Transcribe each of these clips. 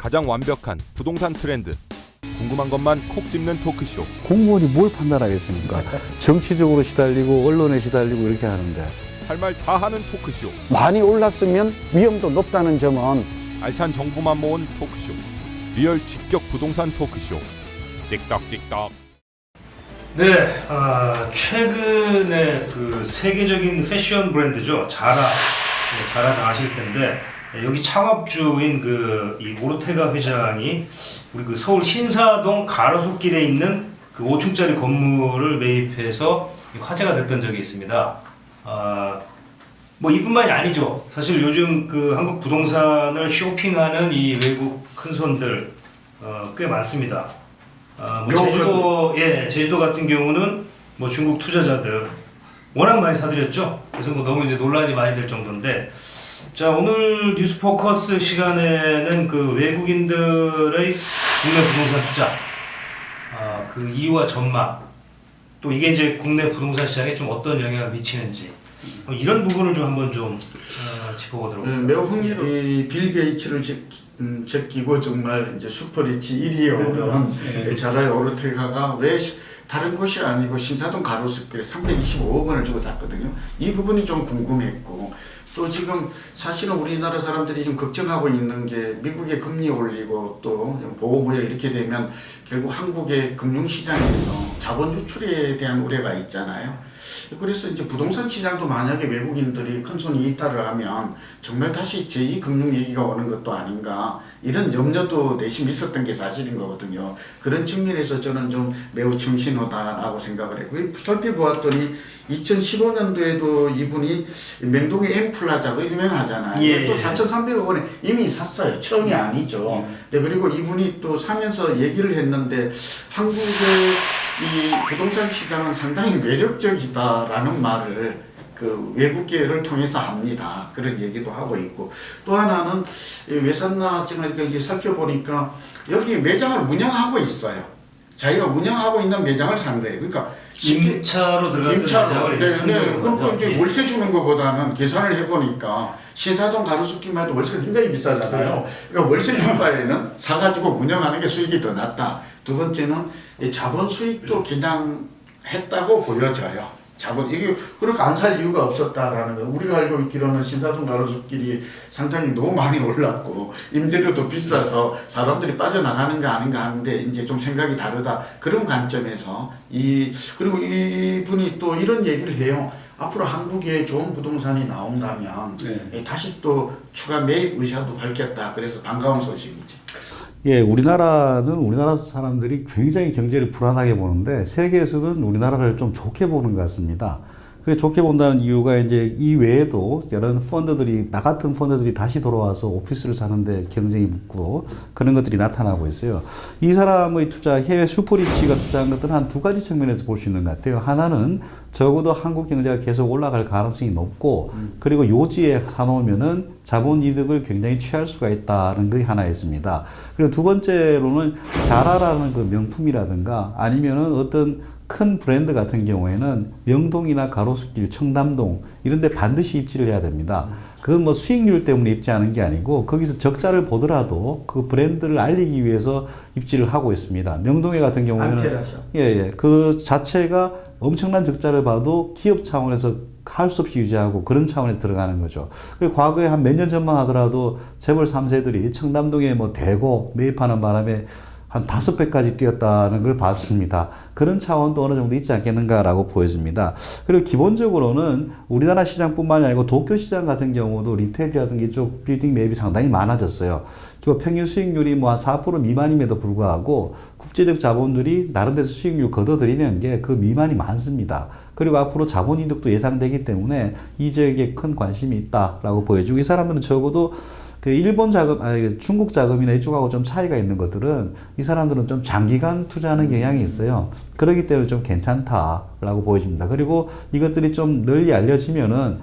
가장 완벽한 부동산 트렌드. 궁금한 것만 콕 집는 토크쇼. 공무원이 뭘 판단하겠습니까? 정치적으로 시달리고 언론에 시달리고 이렇게 하는데 할 말 다 하는 토크쇼. 많이 올랐으면 위험도 높다는 점은 알찬 정보만 모은 토크쇼. 리얼 직격 부동산 토크쇼. 찍덕찍덕. 네, 아, 최근에 그 세계적인 패션 브랜드죠. 자라. 네, 자라 다 아실 텐데, 네, 여기 창업주인 그이 오르테가 회장이 우리 그 서울 신사동 가로수길에 있는 그 5층짜리 건물을 매입해서 화제가 됐던 적이 있습니다. 아, 뭐 이뿐만이 아니죠. 사실 요즘 그 한국 부동산을 쇼핑하는 이 외국 큰 손들 어, 꽤 많습니다. 아, 뭐 제주도 예 제주도 같은 경우는 뭐 중국 투자자들 워낙 많이 사들였죠. 그래서 뭐 너무 이제 논란이 많이 될 정도인데 자 오늘 뉴스 포커스 시간에는 그 외국인들의 국내 부동산 투자 아, 그 이유와 전망 또 이게 이제 국내 부동산 시장에 좀 어떤 영향을 미치는지 뭐 이런 부분을 좀 한번 좀 어, 짚어보도록 음, 매우 흥미로 이빌 게이츠를 제, 음, 제끼고 정말 이제 슈퍼리치 1위에 오른 자라의 오르테가가 왜 시- 다른 곳이 아니고 신사동 가로수길에 325억 원을 주고 샀거든요. 이 부분이 좀 궁금했고 또 지금 사실은 우리나라 사람들이 좀 걱정하고 있는 게 미국의 금리 올리고 또 보호무역 이렇게 되면 결국 한국의 금융시장에서 자본 유출에 대한 우려가 있잖아요. 그래서 이제 부동산 시장도 만약에 외국인들이 큰 손이 있다를 하면 정말 다시 제2 금융 얘기가 오는 것도 아닌가 이런 염려도 내심 있었던 게 사실인 거거든요. 그런 측면에서 저는 좀 매우 정신호다라고 생각을 했고 살펴보았더니 2015년도에도 이분이 명동의 엠플라자가 유명하잖아요. 예, 또 예. 4,300억 원에 이미 샀어요. 처음이 아니죠. 네, 그리고 이분이 또 사면서 얘기를 했는데 한국의 이 부동산 시장은 상당히 매력적이다라는 말을 그 외국계를 통해서 합니다. 그런 얘기도 하고 있고 또 하나는 이왜 샀나 지금 이렇게 살펴보니까 여기 매장을 운영하고 있어요. 자기가 운영하고 있는 매장을 산 거예요. 그러니까 임차로 들어갔던 임차로. 네, 네. 거죠. 이제 예. 월세 주는 것보다는 계산을 해보니까 신사동 가로수길만 해도 월세가 굉장히 비싸잖아요. 그러니까 월세 줄 바에는 사가지고 운영하는 게 수익이 더 낫다. 두 번째는 이 자본 수익도 그냥 했다고 보여져요. 자본 이게 그렇게 안 살 이유가 없었다라는 거. 우리가 알고 있기로는 신사동 가로수길이 상당히 너무 많이 올랐고 임대료도 비싸서 사람들이 빠져나가는 거 아닌가 하는데 이제 좀 생각이 다르다 그런 관점에서 이 그리고 이 분이 또 이런 얘기를 해요. 앞으로 한국에 좋은 부동산이 나온다면 예, 다시 또 추가 매입 의사도 밝혔다. 그래서 반가운 소식이지. 예, 우리나라는 우리나라 사람들이 굉장히 경제를 불안하게 보는데 세계에서는 우리나라를 좀 좋게 보는 것 같습니다. 그게 좋게 본다는 이유가 이제 이 외에도 여러 펀드들이 나 같은 펀드들이 다시 돌아와서 오피스를 사는데 경쟁이 붙고 그런 것들이 나타나고 있어요. 이 사람의 투자 해외 슈퍼리치가 투자한 것들은 한 두 가지 측면에서 볼 수 있는 것 같아요. 하나는 적어도 한국 경제가 계속 올라갈 가능성이 높고 그리고 요지에 사놓으면은 자본 이득을 굉장히 취할 수가 있다는 게 하나 있습니다. 그리고 두 번째로는 자라라는 그 명품이라든가 아니면은 어떤 큰 브랜드 같은 경우에는 명동이나 가로수길, 청담동 이런 데 반드시 입지를 해야 됩니다. 그건 뭐 수익률 때문에 입지하는 게 아니고 거기서 적자를 보더라도 그 브랜드를 알리기 위해서 입지를 하고 있습니다. 명동에 같은 경우에는. 예, 예. 그 자체가 엄청난 적자를 봐도 기업 차원에서 할 수 없이 유지하고 그런 차원에 들어가는 거죠. 그리고 과거에 한 몇 년 전만 하더라도 재벌 3세들이 청담동에 뭐 대고 매입하는 바람에 한 다섯 배까지 뛰었다는 걸 봤습니다. 그런 차원도 어느 정도 있지 않겠는가라고 보여집니다. 그리고 기본적으로는 우리나라 시장뿐만이 아니고 도쿄 시장 같은 경우도 리테일이라든가 이쪽 빌딩 매입이 상당히 많아졌어요. 그 평균 수익률이 뭐 한 4% 미만임에도 불구하고 국제적 자본들이 나름대로 수익률 걷어들이는 게 그 미만이 많습니다. 그리고 앞으로 자본 이득도 예상되기 때문에 이 지역에 큰 관심이 있다라고 보여주고 이 사람들은 적어도 그 일본 자금, 아니 중국 자금이나 이쪽하고 좀 차이가 있는 것들은 이 사람들은 좀 장기간 투자하는 경향이 있어요. 그렇기 때문에 좀 괜찮다라고 보여집니다. 그리고 이것들이 좀 널리 알려지면은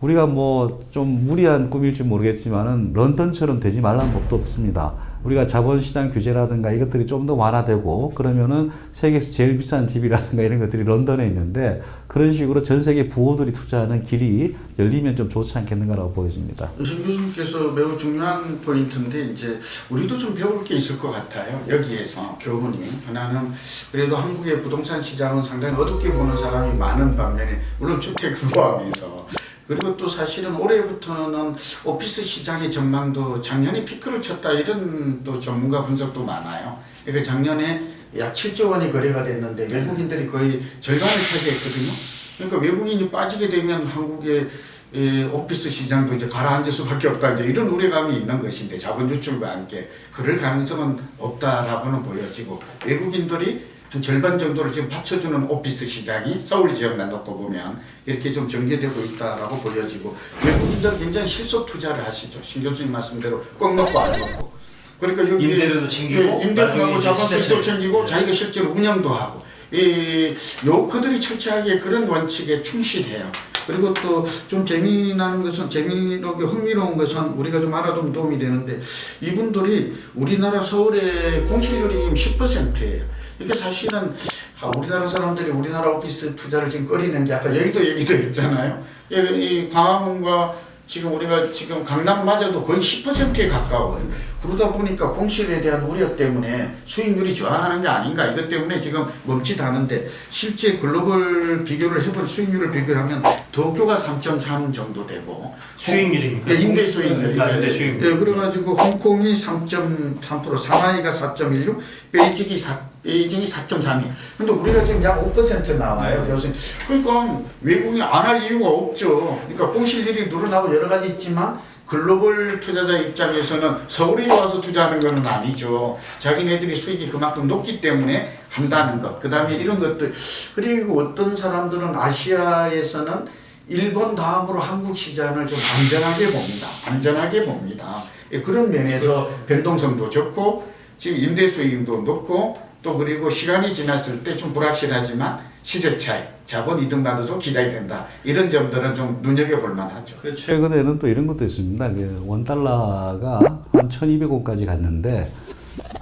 우리가 뭐 좀 무리한 꿈일지 모르겠지만은 런던처럼 되지 말라는 법도 없습니다. 우리가 자본시장 규제라든가 이것들이 좀 더 완화되고 그러면은 세계에서 제일 비싼 집이라든가 이런 것들이 런던에 있는데 그런 식으로 전 세계 부호들이 투자하는 길이 열리면 좀 좋지 않겠는가라고 보여집니다. 신 교수님께서 매우 중요한 포인트인데 이제 우리도 좀 배울 게 있을 것 같아요. 여기에서 교훈이 하나는 그래도 한국의 부동산 시장은 상당히 어둡게 보는 사람이 많은 반면에 물론 주택을 포함해서 그리고 또 사실은 올해부터는 오피스 시장의 전망도 작년에 피크를 쳤다 이런 또 전문가 분석도 많아요. 그러니까 작년에 약 7조 원이 거래가 됐는데 외국인들이 거의 절반을 차지했거든요. 그러니까 외국인이 빠지게 되면 한국의 이 오피스 시장도 이제 가라앉을 수밖에 없다 이제 이런 우려감이 있는 것인데 자본 유출과 함께 그럴 가능성은 없다라고는 보여지고 외국인들이 한 절반 정도를 지금 받쳐주는 오피스 시장이 서울 지역만 놓고 보면 이렇게 좀 전개되고 있다라고 보여지고 외국인들 굉장히 실속 투자를 하시죠 신 교수님 말씀대로 꽉 먹고 안 먹고 그러니까 여기 임대료도 챙기고, 예, 임대료도 나중에 하고 이제 자본세도 시세 챙기고 네. 자기가 실제로 운영도 하고 이 요크들이 철저하게 그런 원칙에 충실해요. 그리고 또 좀 재미나는 것은 재미롭게 흥미로운 것은 우리가 좀 알아두면 도움이 되는데 이분들이 우리나라 서울의 공실률이 10%예요. 이게 사실은 아, 우리나라 사람들이 우리나라 오피스 투자를 지금 꺼리는 게 아까 여의도 얘기도 했잖아요. 이, 이 광화문과 지금 우리가 지금 강남마저도 거의 10%에 가까워요. 그러다 보니까 공실에 대한 우려 때문에 수익률이 저하하는 게 아닌가 이것 때문에 지금 멈칫하는데 실제 글로벌 비교를 해본 수익률을 비교하면 도쿄가 3.3 정도 되고 수익률입니까? 예, 임대 수익률. 아, 임대 수익률. 예, 그래가지고 홍콩이 3.3%, 상하이가 4.16, 베이징이 4, 베이징이 4.32. 근데 우리가 지금 약 5% 나와요, 교수님. 그러니까 외국인 안할 이유가 없죠. 그러니까 공실률이 늘어나고 여러 가지 있지만 글로벌 투자자 입장에서는 서울에 와서 투자하는 것은 아니죠. 자기네들이 수익이 그만큼 높기 때문에 한다는 것. 그 다음에 이런 것들. 그리고 어떤 사람들은 아시아에서는 일본 다음으로 한국 시장을 좀 안전하게 봅니다. 안전하게 봅니다. 예, 그런 면에서 변동성도 좋고 지금 임대 수익도 높고 또 그리고 시간이 지났을 때 좀 불확실하지만 시세 차이, 자본 이득 나도 기대이 된다. 이런 점들은 좀 눈여겨볼 만하죠. 최근에는 또 이런 것도 있습니다. 그 원달러가 한 1200원까지 갔는데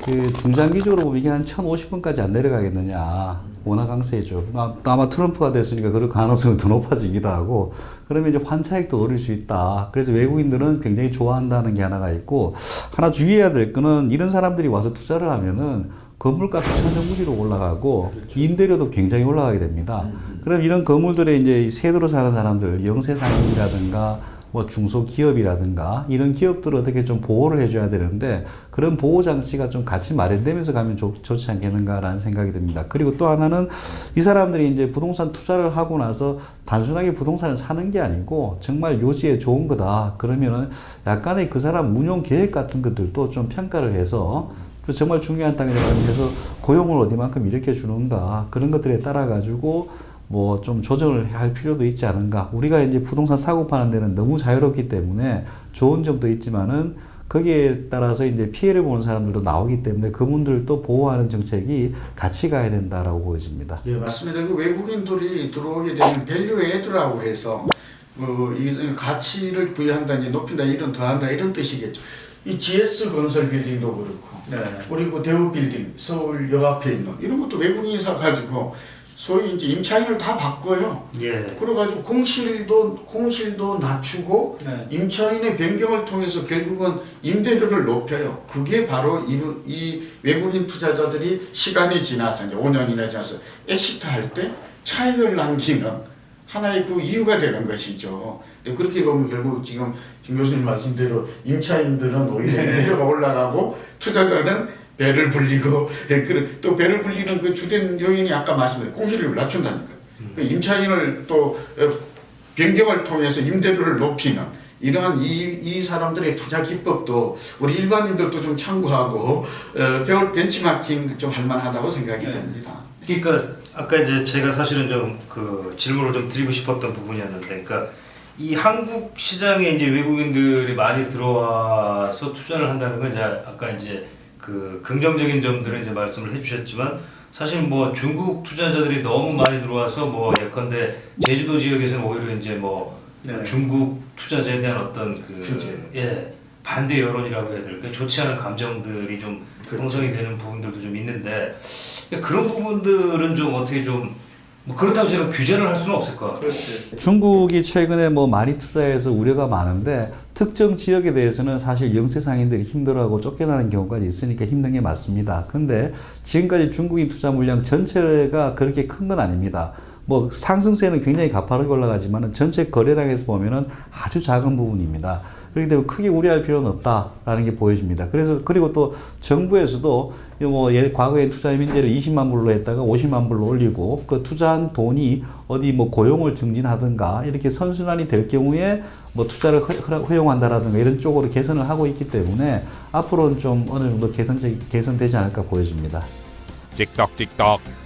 그 중장기적으로 보면 이게 한 1050원까지 안 내려가겠느냐. 원화 강세죠. 아- 아마 트럼프가 됐으니까 그럴 가능성이 더 높아지기도 하고 그러면 이제 환차익도 노릴 수 있다. 그래서 외국인들은 굉장히 좋아한다는 게 하나가 있고 하나 주의해야 될 거는 이런 사람들이 와서 투자를 하면은 건물값이 천정부지로 올라가고 임대료도 굉장히 올라가게 됩니다. 그럼 이런 건물들에 이제 이 세도로 사는 사람들, 영세상인이라든가 뭐 중소기업이라든가 이런 기업들을 어떻게 좀 보호를 해줘야 되는데 그런 보호 장치가 좀 같이 마련되면서 가면 좋, 좋지 않겠는가라는 생각이 듭니다. 그리고 또 하나는 이 사람들이 이제 부동산 투자를 하고 나서 단순하게 부동산을 사는 게 아니고 정말 요지에 좋은 거다. 그러면은 약간의 그 사람 운용 계획 같은 것들도 좀 평가를 해서 그 정말 중요한 땅에 대해서 고용을 어디만큼 일으켜 주는가 그런 것들에 따라 가지고 뭐 좀 조정을 할 필요도 있지 않은가. 우리가 이제 부동산 사고 파는 데는 너무 자유롭기 때문에 좋은 점도 있지만은 거기에 따라서 이제 피해를 보는 사람들도 나오기 때문에 그분들도 보호하는 정책이 같이 가야 된다라고 보여집니다. 예, 맞습니다. 그 외국인들이 들어오게 되면 밸류 애드라고 해서 뭐이 가치를 부여한다, 높인다, 이런 더한다 이런 뜻이겠죠. 이 GS 건설 빌딩도 그렇고 네. 그리고 대우 빌딩 서울 역 앞에 있는 이런 것도 외국인이 사가지고 소위 이제 임차인을 다 바꿔요. 예. 그래가지고 공실도 공실도 낮추고 네. 임차인의 변경을 통해서 결국은 임대료를 높여요. 그게 바로 이, 이 외국인 투자자들이 시간이 지나서 이제 5년이나 지나서 엑시트 할 때 차익을 남기는 하나의 그 이유가 되는 것이죠. 네, 그렇게 보면 결국 지금 김 교수님 말씀대로 임차인들은 오히려 임대료가 올라가고 투자자는 배를 불리고 예, 또 배를 불리는 그 주된 요인이 아까 말씀드린 공실을 낮춘다니까. 그 임차인을 또 어, 변경을 통해서 임대료를 높이는 이러한 이, 이 사람들의 투자 기법도 우리 일반인들도 좀 참고하고 어, 배울 벤치마킹 좀 할만하다고 생각이 네. 됩니다. 그러니까 아까 이제 제가 사실은 좀 그 질문을 좀 드리고 싶었던 부분이었는데, 그러니까 이 한국 시장에 이제 외국인들이 많이 들어와서 투자를 한다는 건 이제 아까 이제 그 긍정적인 점들은 이제 말씀을 해주셨지만 사실 뭐 중국 투자자들이 너무 많이 들어와서 뭐 예컨대 제주도 지역에서는 오히려 이제 뭐 네. 중국 투자자에 대한 어떤 그 규제. 예 반대 여론이라고 해야 될까 좋지 않은 감정들이 좀 그렇죠. 형성이 되는 부분들도 좀 있는데 그런 부분들은 좀 어떻게 좀 뭐 그렇다고 제가 규제를 할 수는 없을 것 같아요. 그렇지. 중국이 최근에 뭐 많이 투자해서 우려가 많은데 특정 지역에 대해서는 사실 영세 상인들이 힘들어하고 쫓겨나는 경우까지 있으니까 힘든 게 맞습니다. 근데 지금까지 중국인 투자 물량 전체가 그렇게 큰 건 아닙니다. 뭐 상승세는 굉장히 가파르게 올라가지만 전체 거래량에서 보면은 아주 작은 부분입니다. 그렇기 때문에 크게 우려할 필요는 없다라는 게 보여집니다. 그래서 그리고 또 정부에서도 뭐 예, 과거에 투자 민제를 20만 불로 했다가 50만 불로 올리고 그 투자한 돈이 어디 뭐 고용을 증진하든가 이렇게 선순환이 될 경우에 뭐 투자를 허용한다라든가 이런 쪽으로 개선을 하고 있기 때문에 앞으로는 좀 어느 정도 개선 개선되지 않을까 보여집니다. 찍떡찍떡